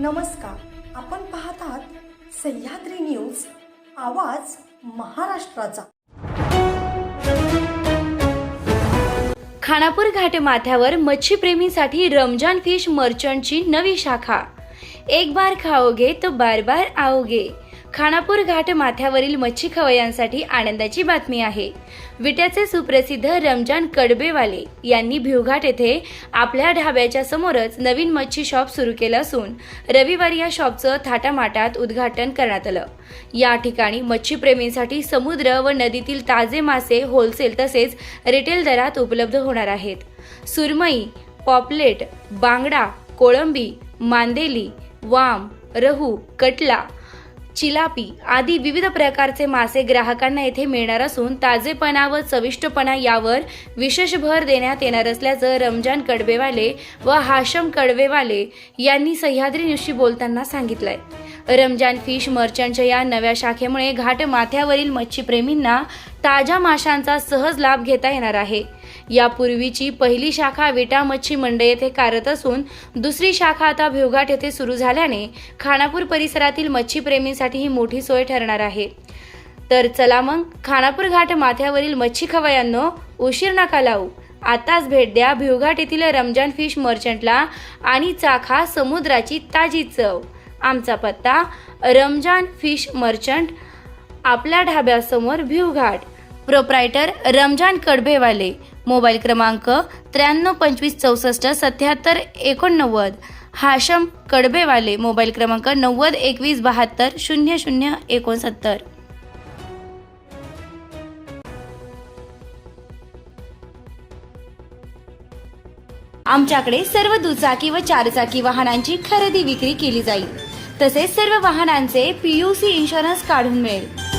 नमस्कार. आपण पाहत आहात सह्याद्री न्यूज आवाज महाराष्ट्राचा. खानापूर घाट माथ्यावर मच्छीप्रेमींसाठी रमजान फिश मर्चंटची नवी शाखा. एक बार खाओगे तो बार बार आओगे. खानापूर घाट माथ्यावरील मच्छी खवयांसाठी आनंदाची बातमी आहे. विट्याचे सुप्रसिद्ध रमजान कडबेवाले यांनी भिवघाट येथे आपल्या ढाब्याच्या समोरच नवीन मच्छी शॉप सुरू केलं असून रविवारी या शॉपचं थाटामाटात उद्घाटन करण्यात आलं. या ठिकाणी मच्छीप्रेमींसाठी समुद्र व नदीतील ताजे मासे होलसेल तसेच रिटेल दरात उपलब्ध होणार आहेत. सुरमई पॉपलेट बांगडा कोळंबी मांदेली वाम रहू कटला चिलापी आदी विविध प्रकारचे मासे ग्राहकांना येथे मिळणार असून ताजेपणा व चविष्टपणा यावर विशेष भर देण्यात येणार असल्याचं रमजान कडवेवाले व हाशम कडवेवाले यांनी सह्याद्री न्यूजशी बोलताना सांगितलंय. रमजान फिश मर्चंटच्या या नव्या शाखेमुळे घाट माथ्यावरील मच्छीप्रेमींना ताज्या माशांचा सहज लाभ घेता येणार आहे. यापूर्वीची पहिली शाखा विटा मच्छी मंडई येथे कार्यरत असून दुसरी शाखा आता भिवघाट येथे सुरू झाल्याने खानापूर परिसरातील मच्छीप्रेमींसाठी ही मोठी सोय ठरणार आहे. तर चला मग खानापूर घाट माथ्यावरील मच्छी खवयांनो उशीर नका लावू. आताच भेट द्या भिवघाट येथील रमजान फिश मर्चंटला आणि चाखा समुद्राची ताजी चव. आमचा पत्ता रमजान फिश मर्चंट आपल्या ढाब्यासमोर भिवघाट. प्रोप्रायटर रमजान कडबेवाले मोबाईल क्रमांक त्र्याण्णव पंचवीस चौसष्ट सत्याहत्तर एकोणनव्वद. हाशम कडबेवाले मोबाईल क्रमांक नव्वद एकवीस बहात्तर शून्य शून्य एकोणसत्तर. आमच्याकडे सर्व दुचाकी व चारचाकी वाहनांची खरेदी विक्री केली जाईल. तसेच सर्व वाहनांचे पीयूसी इन्शुरन्स काढून मिळेल.